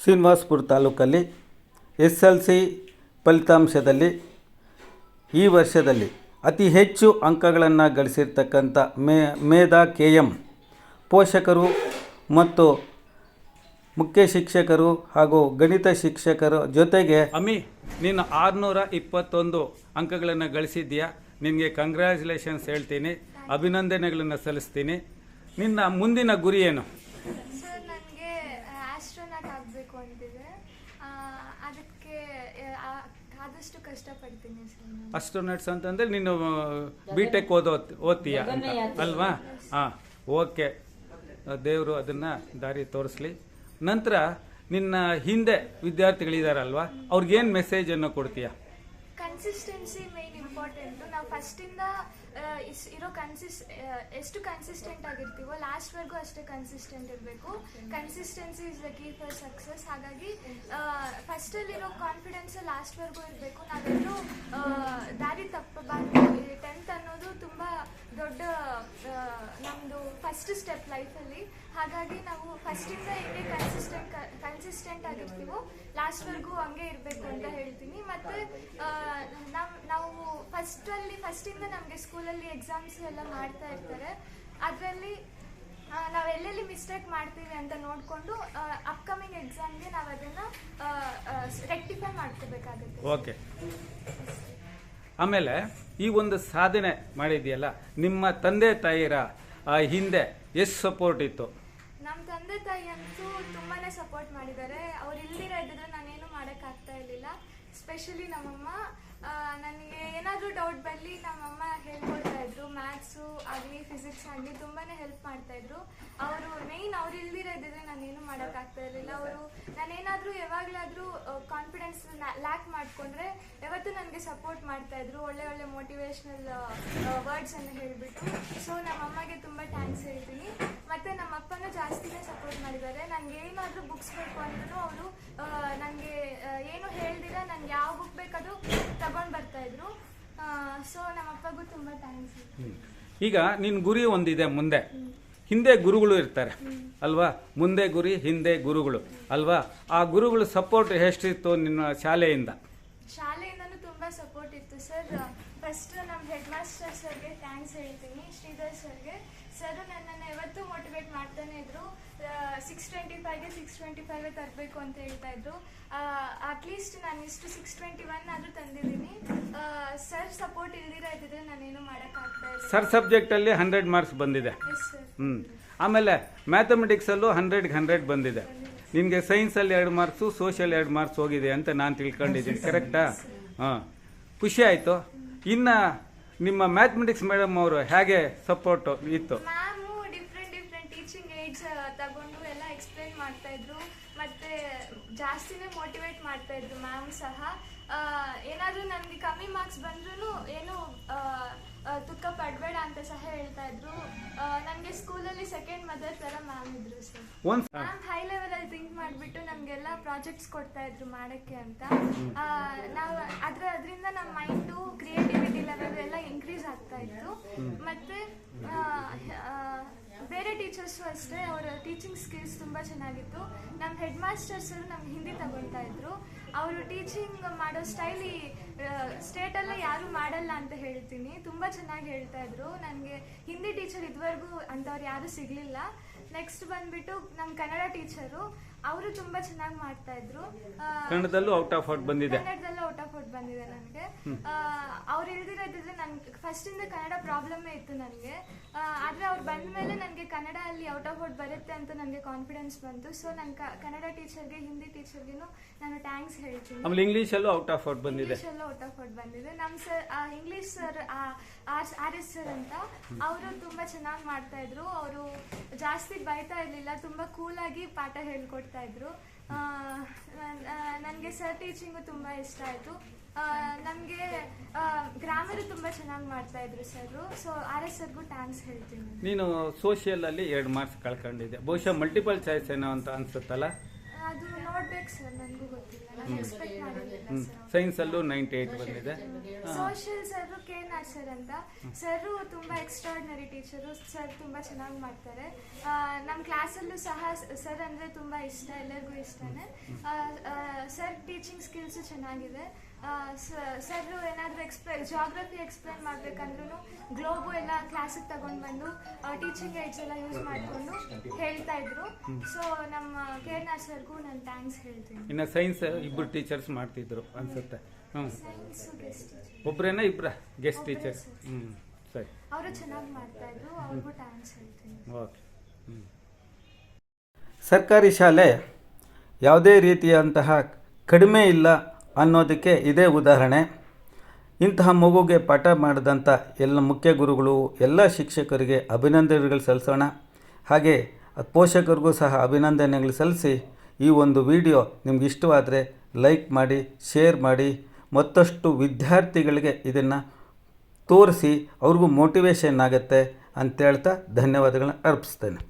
ಶ್ರೀನಿವಾಸ್ಪುರ ತಾಲೂಕಲ್ಲಿ S L C ಫಲಿತಾಂಶದಲ್ಲಿ ಈ ವರ್ಷದಲ್ಲಿ ಅತಿ ಹೆಚ್ಚು ಅಂಕಗಳನ್ನು ಗಳಿಸಿರ್ತಕ್ಕಂಥ ಮೇ, ಮೇಧಾ ಕೆ ಎಂ ಪೋಷಕರು ಮತ್ತು ಮುಖ್ಯ ಶಿಕ್ಷಕರು ಹಾಗೂ ಗಣಿತ ಶಿಕ್ಷಕರ ಜೊತೆಗೆ ಅಮಿ, ನೀನು ಆರುನೂರ ಇಪ್ಪತ್ತೊಂದು ಅಂಕಗಳನ್ನು ಗಳಿಸಿದ್ಯಾ ನಿನಗೆ ಕಂಗ್ರ್ಯಾಚುಲೇಷನ್ಸ್ ಹೇಳ್ತೀನಿ, ಅಭಿನಂದನೆಗಳನ್ನು ಸಲ್ಲಿಸ್ತೀನಿ. ನಿನ್ನ ಮುಂದಿನ ಗುರಿ ಏನು ಸರ್ ನನಗೆ ಆಸ್ಟ್ರೋನಾಟ್ ಆಗಬೇಕು ಅಂತಿದೆ ಆ, ಅದಕ್ಕೆ ಆ, ಆದಷ್ಟು ಕಷ್ಟಪಡ್ತೀನಿ ಸರ್ ಅಸ್ಟ್ರೋನಟ್ಸ್ ಅಂತಂದರೆ ನೀನು ಬಿ ಟೆಕ್ ಓದೋ ಓದ್ತೀಯ ಅಂತ. ಅಲ್ವಾ? ಹಾಂ ಓಕೆ. ದೇವರು ಅದನ್ನು ದಾರಿ ತೋರಿಸ್ಲಿ. ನಂತರ ನಿನ್ನ ಹಿಂದೆ ವಿದ್ಯಾರ್ಥಿಗಳಿದಾರಲ್ವಾ ಅವ್ರಿಗೇನು ಮೆಸೇಜನ್ನು ಕೊಡ್ತೀಯ? ಕನ್ಸಿಸ್ಟೆನ್ಸಿ ಮೇನ್ ಇಂಪಾರ್ಟೆಂಟು ನಾವು ಫಸ್ಟಿಂದ ಇರೋ ಕನ್ಸಿಸ್ ಎಷ್ಟು ಕನ್ಸಿಸ್ಟೆಂಟ್ ಆಗಿರ್ತೀವೋ ಲಾಸ್ಟ್ವರೆಗೂ ಅಷ್ಟೇ ಕನ್ಸಿಸ್ಟೆಂಟ್ ಇರಬೇಕು. Consistency is the key for success ಹಾಗಾಗಿ ಫಸ್ಟಲ್ಲಿರೋ ಕಾನ್ಫಿಡೆನ್ಸ್ ಲಾಸ್ಟ್ವರೆಗೂ ಇರಬೇಕು. ನಾವೆಲ್ಲೂ ಆ, ದಾರಿ ತಪ್ಪಬಾರ್ದು ಟೆಂತ್ ಅನ್ನೋದು ತುಂಬ ದೊಡ್ಡ ನಮ್ಮದು ಫಸ್ಟ್ ಸ್ಟೆಪ್ ಲೈಫಲ್ಲಿ ಹಾಗಾಗಿ ನಾವು ಫಸ್ಟಿಂದ ಹೇಗೆ ಕನ್ಸಿಸ್ಟೆಂಟ್ ಕನ್ಸಿಸ್ಟೆಂಟ್ ಆಗಿರ್ತೀವೋ ಲಾಸ್ಟ್ವರೆಗೂ ಹಂಗೆ ಇರಬೇಕು ಅಂತ ಹೇಳ್ತೀನಿ. ಮತ್ತು ಫಸ್ಟಲ್ಲಿ ಫಸ್ಟಿಂದ ನಮಗೆ ಸ್ಕೂಲಲ್ಲಿ ಎಕ್ಸಾಮ್ಸ್ ಎಲ್ಲ ಮಾಡ್ತಾ ಇರ್ತಾರೆ. ಅದರಲ್ಲಿ ನಾವು ಎಲ್ಲೆಲ್ಲಿ ಮಿಸ್ಟೇಕ್ ಮಾಡ್ತೀವಿ ಅಂತ ನೋಡಿಕೊಂಡು ಅಪ್ಕಮಿಂಗ್ ಎಕ್ಸಾಮ್ಗೆ ನಾವು ಅದನ್ನು ರೆಕ್ಟಿಫೈ ಮಾಡ್ಕೋಬೇಕಾಗುತ್ತೆ. ಓಕೆ. ಆಮೇಲೆ ಈ ಒಂದು ಸಾಧನೆ ಮಾಡಿದೆಯಲ್ಲ ನಿಮ್ಮ ತಂದೆ ತಾಯಿರ ಹಿಂದೆ ಎಷ್ಟು ಸಪೋರ್ಟ್ ಇತ್ತು? ನಮ್ಮ ತಂದೆ ತಾಯಿ ಅಂತೂ ತುಂಬಾನೇ ಸಪೋರ್ಟ್ ಮಾಡಿದ್ದಾರೆ. ಅವ್ರು ಇಲ್ದಿರ ಇದ್ದಿದ್ರೆ ನಾನೇನು ಮಾಡೋಕ್ಕಾಗ್ತಾ ಇರಲಿಲ್ಲ. ಸ್ಪೆಷಲಿ ನಮ್ಮಮ್ಮ ನನಗೆ ಏನಾದರೂ ಡೌಟ್ ಬರಲಿ ನಮ್ಮಮ್ಮ ಹೇಳ್ಕೊಡ್ತಾ ಇದ್ರು. ಮ್ಯಾಥ್ಸು ಆಗಲಿ ಫಿಸಿಕ್ಸ್ ಆಗಲಿ ತುಂಬಾನೇ ಹೆಲ್ಪ್ ಮಾಡ್ತಾ ಇದ್ರು. ಅವರು ಮೇಯ್ನ್ ಅವ್ರು ಇಲ್ದಿರೋದಿದ್ರೆ ನಾನೇನು ಮಾಡೋಕ್ಕಾಗ್ತಾ ಇರಲಿಲ್ಲ. ಅವರು ನಾನೇನಾದರೂ ಯಾವಾಗಲಾದರೂ ಕಾನ್ಫಿಡೆನ್ಸ್ ಲ್ಯಾಕ್ ಮಾಡಿಕೊಂಡ್ರೆ ಯಾವತ್ತೂ ನನಗೆ ಸಪೋರ್ಟ್ ಮಾಡ್ತಾ ಇದ್ರು. ಒಳ್ಳೆ ಒಳ್ಳೆ ಮೋಟಿವೇಶ್ನಲ್ ವರ್ಡ್ಸ್ ಅನ್ನು ಹೇಳಿಬಿಟ್ಟು. ಸೊ ನಮ್ಮಮ್ಮಗೆ ತುಂಬ ಥ್ಯಾಂಕ್ಸ್ ಹೇಳ್ತೀನಿ. ಮತ್ತೆ ನಮ್ಮ ಅಪ್ಪನೂ ಜಾಸ್ತಿನೇ ಸಪೋರ್ಟ್ ಮಾಡಿದ್ದಾರೆ. ನನಗೆ ಏನಾದರೂ ಬುಕ್ಸ್ ಬೇಕು ಅಂದ್ರೂ ಅವರು ನನಗೆ ಏನು ಹೇಳ್ದಿರ ನನ್ಗೆ ಯಾವ ಬುಕ್ ಬೇಕದು ತಗೊಂಡ್ ಬರ್ತಾ ಇದ್ರು. ಸೊ ನಮ್ಮ ಅಪ್ಪಗೂ ತುಂಬಾ ಥ್ಯಾಂಕ್ಸ್ ಈಗ ನಿನ್ನ ಗುರಿ ಒಂದಿದೆ ಮುಂದೆ. ಹಿಂದೆ ಗುರುಗಳು ಇರ್ತಾರೆ. ಅಲ್ವಾ? ಮುಂದೆ ಗುರಿ ಹಿಂದೆ ಗುರುಗಳು. ಅಲ್ವಾ? ಆ ಗುರುಗಳು ಸಪೋರ್ಟ್ ಎಷ್ಟಿತ್ತು ನಿನ್ನ ಶಾಲೆಯಿಂದ? ಶಾಲೆಯಿಂದನೂ ತುಂಬಾ ಸಪೋರ್ಟ್ ಇತ್ತು ಸರ್ ಫಸ್ಟ್ ನಮ್ಮ ಹೆಡ್ ಮಾಸ್ಟರ್ ಸರ್ಗೆ ಥ್ಯಾಂಕ್ಸ್ ಹೇಳ್ತೀನಿ. ಶ್ರೀಧರ್ ಸರ್ಗೆ. ಸರ್ ನನ್ನನ್ನು ಯಾವತ್ತೂ ಮೋಟಿವೇಟ್ ಮಾಡ್ತಾನೆ ಇದ್ರು. ಸಿಕ್ಸ್ ಟ್ವೆಂಟಿ ಫೈವ್ಗೆ ಸಿಕ್ಸ್ ಟ್ವೆಂಟಿ ಫೈವ್ ತರಬೇಕು ಅಂತ ಹೇಳ್ತಾ ಇದ್ರು. ಅಟ್ಲೀಸ್ಟ್ ನಾನು ಇಷ್ಟು ಸಿಕ್ಸ್ ಟ್ವೆಂಟಿ ಒನ್ ಆದರೂ ತಂದಿದ್ದೀನಿ. ಸರ್ ಸಪೋರ್ಟ್ ಇಲ್ದಿರ ಇದ್ದಿದ್ರೆ ನಾನೇನು ಮಾಡೋಕ್ಕಾಗ್ತಾ ಇಲ್ಲ. ಸರ್ ಸಬ್ಜೆಕ್ಟಲ್ಲಿ ಹಂಡ್ರೆಡ್ ಮಾರ್ಕ್ಸ್ ಬಂದಿದೆ. ಸರ್ ಹ್ಞೂ ಆಮೇಲೆ ಮ್ಯಾಥಮೆಟಿಕ್ಸಲ್ಲೂ ಹಂಡ್ರೆಡ್ಗೆ ಹಂಡ್ರೆಡ್ ಬಂದಿದೆ. ನಿನಗೆ ಸೈನ್ಸಲ್ಲಿ ಎರಡು ಮಾರ್ಕ್ಸು ಸೋಷಿಯಲ್ ಎರಡು ಮಾರ್ಕ್ಸ್ ಹೋಗಿದೆ ಅಂತ ನಾನು ತಿಳ್ಕೊಂಡಿದ್ದೀನಿ ಕರೆಕ್ಟಾ ಹಾಂ. ಖುಷಿ ಆಯಿತು. ಇನ್ನು ನಿಮ್ಮ ಮ್ಯಾಥಮೆಟಿಕ್ಸ್ ಮೇಡಮ್ ಅವರು ಹೇಗೆ ಸಪೋರ್ಟ್ ಇತ್ತು? Ma'am different different teaching aids ತಗೊಂಡು ಎಲ್ಲ ಎಕ್ಸ್ಪ್ಲೈನ್ ಮಾಡ್ತಾ ಇದ್ರು. ಮತ್ತೆ ಜಾಸ್ತಿನೇ ಮೋಟಿವೇಟ್ ಮಾಡ್ತಾ ಇದ್ರು ಮ್ಯಾಮ್ ಸಹ. ಏನಾದರೂ ನನಗೆ ಕಮ್ಮಿ ಮಾರ್ಕ್ಸ್ ಬಂದ್ರೂ ಏನು ತುಕ್ಕ ಪಡಬೇಡ ಅಂತ ಸಹ ಹೇಳ್ತಾ ಇದ್ರು. ನನಗೆ ಸ್ಕೂಲಲ್ಲಿ ಸೆಕೆಂಡ್ ಮದರ್ ಥರ ಮ್ಯಾಮ್ ಇದ್ರು ಸರ್ ಒಂದು ಮ್ಯಾಮ್ ಹೈ ಲೆವೆಲ್ ಅಲ್ಲಿ ಥಿಂಕ್ ಮಾಡ್ಬಿಟ್ಟು ನಮಗೆಲ್ಲ ಪ್ರಾಜೆಕ್ಟ್ಸ್ ಕೊಡ್ತಾ ಇದ್ರು ಮಾಡಕ್ಕೆ ಅಂತ. ಆ, ನಾವು ಅದ್ರ ಅದರಿಂದ ನಮ್ಮ ಮೈಂಡು ಕ್ರಿಯೇಟಿವಿಟಿ ಲೆವೆಲ್ ಎಲ್ಲ ಇನ್ಕ್ರೀಸ್ ಆಗ್ತಾ ಇತ್ತು. ಮತ್ತೆ ಬೇರೆ ಟೀಚರ್ಸು ಅಷ್ಟೇ, ಅವರ ಟೀಚಿಂಗ್ ಸ್ಕಿಲ್ಸ್ ತುಂಬ ಚೆನ್ನಾಗಿತ್ತು. ನಮ್ಮ ಹೆಡ್ ಮಾಸ್ಟರ್ಸರು ನಮ್ಮ ಹಿಂದಿ ತಗೊಳ್ತಾ ಇದ್ರು. ಅವರು ಟೀಚಿಂಗ್ ಮಾಡೋ ಸ್ಟೈಲ್ ಸ್ಟೇಟಲ್ಲೇ ಯಾರು ಮಾಡಲ್ಲ ಅಂತ ಹೇಳ್ತೀನಿ. ತುಂಬ ಚೆನ್ನಾಗಿ ಹೇಳ್ತಾ ಇದ್ರು. ನನಗೆ ಹಿಂದಿ ಟೀಚರ್ ಇದುವರೆಗೂ ಅಂಥವ್ರು ಯಾರೂ ಸಿಗಲಿಲ್ಲ. ನೆಕ್ಸ್ಟ್ ಬಂದ್ಬಿಟ್ಟು ನಮ್ಮ ಕನ್ನಡ ಟೀಚರು ಅವರು ತುಂಬಾ ಚೆನ್ನಾಗಿ ಮಾಡ್ತಾ ಇದ್ರು. ಆ, ಕನ್ನಡದಲ್ಲೂ ಔಟ್ ಆಫ್ ಔಟ್ ಬಂದಿದೆ. ಕನ್ನಡದಲ್ಲೂ ಔಟ್ ಆಫ್ ಔಟ್ ಬಂದಿದೆ ನನಗೆ. ಅವ್ರು ಇಲ್ದಿರೋದಿದ್ರೆ ನನ್ಗೆ ಇಂದ ಕನ್ನಡ ಪ್ರಾಬ್ಲಮ್ಮೇ ಇತ್ತು ನನಗೆ. ಆದ್ರೆ ಅವ್ರು ಬಂದ ಮೇಲೆ ನನಗೆ ಕನ್ನಡ ಅಲ್ಲಿ ಔಟ್ ಆಫ್ ಔಟ್ ಬರುತ್ತೆ ಅಂತ ನನಗೆ ಕಾನ್ಫಿಡೆನ್ಸ್ ಬಂತು. ಸೊ ನನ್ನ ಕನ್ನಡ ಟೀಚರ್ಗೆ ಹಿಂದಿ ಟೀಚರ್ಗೆನು ನಾನು ಥ್ಯಾಂಕ್ಸ್ ಹೇಳ್ತೀನಿ. ಆಮೇಲೆ ಇಂಗ್ಲೀಷಲ್ಲೂ ಔಟ್ ಆಫ್ ಔಟ್ ಬಂದಿದೆ. ಇಂಗ್ಲಿಷ್ ಎಲ್ಲ ಔಟ್ ಆಫ್ ಔಟ್ ಬಂದಿದೆ. ನಮ್ಮ sir English sir R S sir ಅಂತ ಅವರು ತುಂಬಾ ಚೆನ್ನಾಗಿ ಮಾಡ್ತಾ ಇದ್ರು. ಅವರು ಜಾಸ್ತಿ ಬೈತಾ ಇರ್ಲಿಲ್ಲ. ತುಂಬಾ ಕೂಲ್ ಆಗಿ ಪಾಠ ಹೇಳ್ಕೊಡ್ತಾ ಇದ್ರು. ನನಗೆ ಸರ್ ಟೀಚಿಂಗು ತುಂಬ ಇಷ್ಟ ಆಯಿತು. ನಮಗೆ ಗ್ರಾಮರು ತುಂಬ ಚೆನ್ನಾಗಿ ಮಾಡ್ತಾ ಇದ್ರು ಸರ್ ಸೊ ಆರ್ ಎಸ್ ಸರ್ಗೂ ಥ್ಯಾಂಕ್ಸ್ ಹೇಳ್ತೀನಿ. ನೀನು ಸೋಷಿಯಲಲ್ಲಿ ಎರಡು ಮಾರ್ಕ್ಸ್ ಕಳ್ಕೊಂಡಿದ್ದೆ. ಬಹುಶಃ ಮಲ್ಟಿಪಲ್ ಚಾಯ್ಸ್ ಏನೋ ಅಂತ ಅನ್ಸುತ್ತಲ್ಲ? ಅದು ನೋಡಿ ನೋಡ್ಬೇಕು ಸರ್ ನನಗೂ ಗೊತ್ತಿಲ್ಲ. ಎಕ್ಸ್ಪೆಕ್ಟ್ ಮಾಡಿರಲಿಲ್ಲ ಸರ್ ಸೈನ್ಸಲ್ಲೂ ನೈಂಟಿ ಏಯ್ಟ್ ಬಂದಿದೆ. ಸೋಷಿಯಲ್ ಸರ್ ಕೆ ನಾಟ್ ಸರ್ ಅಂತ. ಸರ್ ತುಂಬಾ ಎಕ್ಸ್ಟ್ರಾರ್ಡಿನರಿ ಟೀಚರ್ ಸರ್ ತುಂಬಾ ಚೆನ್ನಾಗಿ ಮಾಡ್ತಾರೆ. ನಮ್ಮ ಕ್ಲಾಸಲ್ಲೂ ಸಹ ಸರ್ ಅಂದ್ರೆ ತುಂಬಾ ಇಷ್ಟ ಎಲ್ಲರಿಗೂ ಇಷ್ಟನೇ. ಸರ್ ಟೀಚಿಂಗ್ ಸ್ಕಿಲ್ಸು ಚೆನ್ನಾಗಿದೆ. ಸರ್ ಏನಾದರೂ ಎಕ್ಸ್ಪ್ಲೈ ಜಾಗ್ರಫಿ ಎಕ್ಸ್ಪ್ಲೈನ್ ಮಾಡ್ಬೇಕಂದ್ರೂ ಗ್ಲೋಬು ಎಲ್ಲ ಕ್ಲಾಸಿಗೆ ತಗೊಂಡು ಬಂದು ಟೀಚಿಂಗ್ ಏಡ್ಸ್ ಎಲ್ಲ ಯೂಸ್ ಮಾಡಿಕೊಂಡು ಹೇಳ್ತಾ ಇದ್ರು. ಸೊ ನಮ್ಮ ಕೇರ್ನಾಥ್ ಸರ್ಗೂ ನಾನು ಥ್ಯಾಂಕ್ಸ್ ಹೇಳ್ತೀನಿ. ಇನ್ನು ಸೈನ್ಸ್ ಇಬ್ಬರು ಟೀಚರ್ಸ್ ಮಾಡ್ತಿದ್ರು ಅನ್ಸುತ್ತೆ. ಹ್ಞೂ ಒಬ್ರೇನ ಇಬ್ಬರ ಗೆಸ್ಟ್ ಟೀಚರ್ ಟೀಚರ್ಸ್. ಹ್ಞೂ ಸರಿ. ಅವರು ಚೆನ್ನಾಗಿ ಮಾಡ್ತಾ ಇದ್ರು ಅವ್ರಿಗೂ ಥ್ಯಾಂಕ್ಸ್ ಹೇಳ್ತೀನಿ. ಓಕೆ. ಸರ್ಕಾರಿ ಶಾಲೆ ಯಾವುದೇ ರೀತಿಯಂತಹ ಕಡಿಮೆ ಇಲ್ಲ ಅನ್ನೋದಕ್ಕೆ ಇದೇ ಉದಾಹರಣೆ. ಇಂತಹ ಮಗುಗೆ ಪಾಠ ಮಾಡಿದಂಥ ಎಲ್ಲ ಮುಖ್ಯ ಗುರುಗಳು, ಎಲ್ಲ ಶಿಕ್ಷಕರಿಗೆ ಅಭಿನಂದನೆಗಳು ಸಲ್ಲಿಸೋಣ. ಹಾಗೆ ಪೋಷಕರಿಗೂ ಸಹ ಅಭಿನಂದನೆಗಳು ಸಲ್ಲಿಸಿ ಈ ಒಂದು ವಿಡಿಯೋ ನಿಮ್ಗೆ ಇಷ್ಟವಾದರೆ ಲೈಕ್ ಮಾಡಿ, ಶೇರ್ ಮಾಡಿ. ಮತ್ತಷ್ಟು ವಿದ್ಯಾರ್ಥಿಗಳಿಗೆ ಇದನ್ನು ತೋರಿಸಿ ಅವ್ರಿಗೂ ಮೋಟಿವೇಶನ್ ಆಗುತ್ತೆ ಅಂತೇಳ್ತಾ ಧನ್ಯವಾದಗಳನ್ನ ಅರ್ಪಿಸ್ತೇನೆ.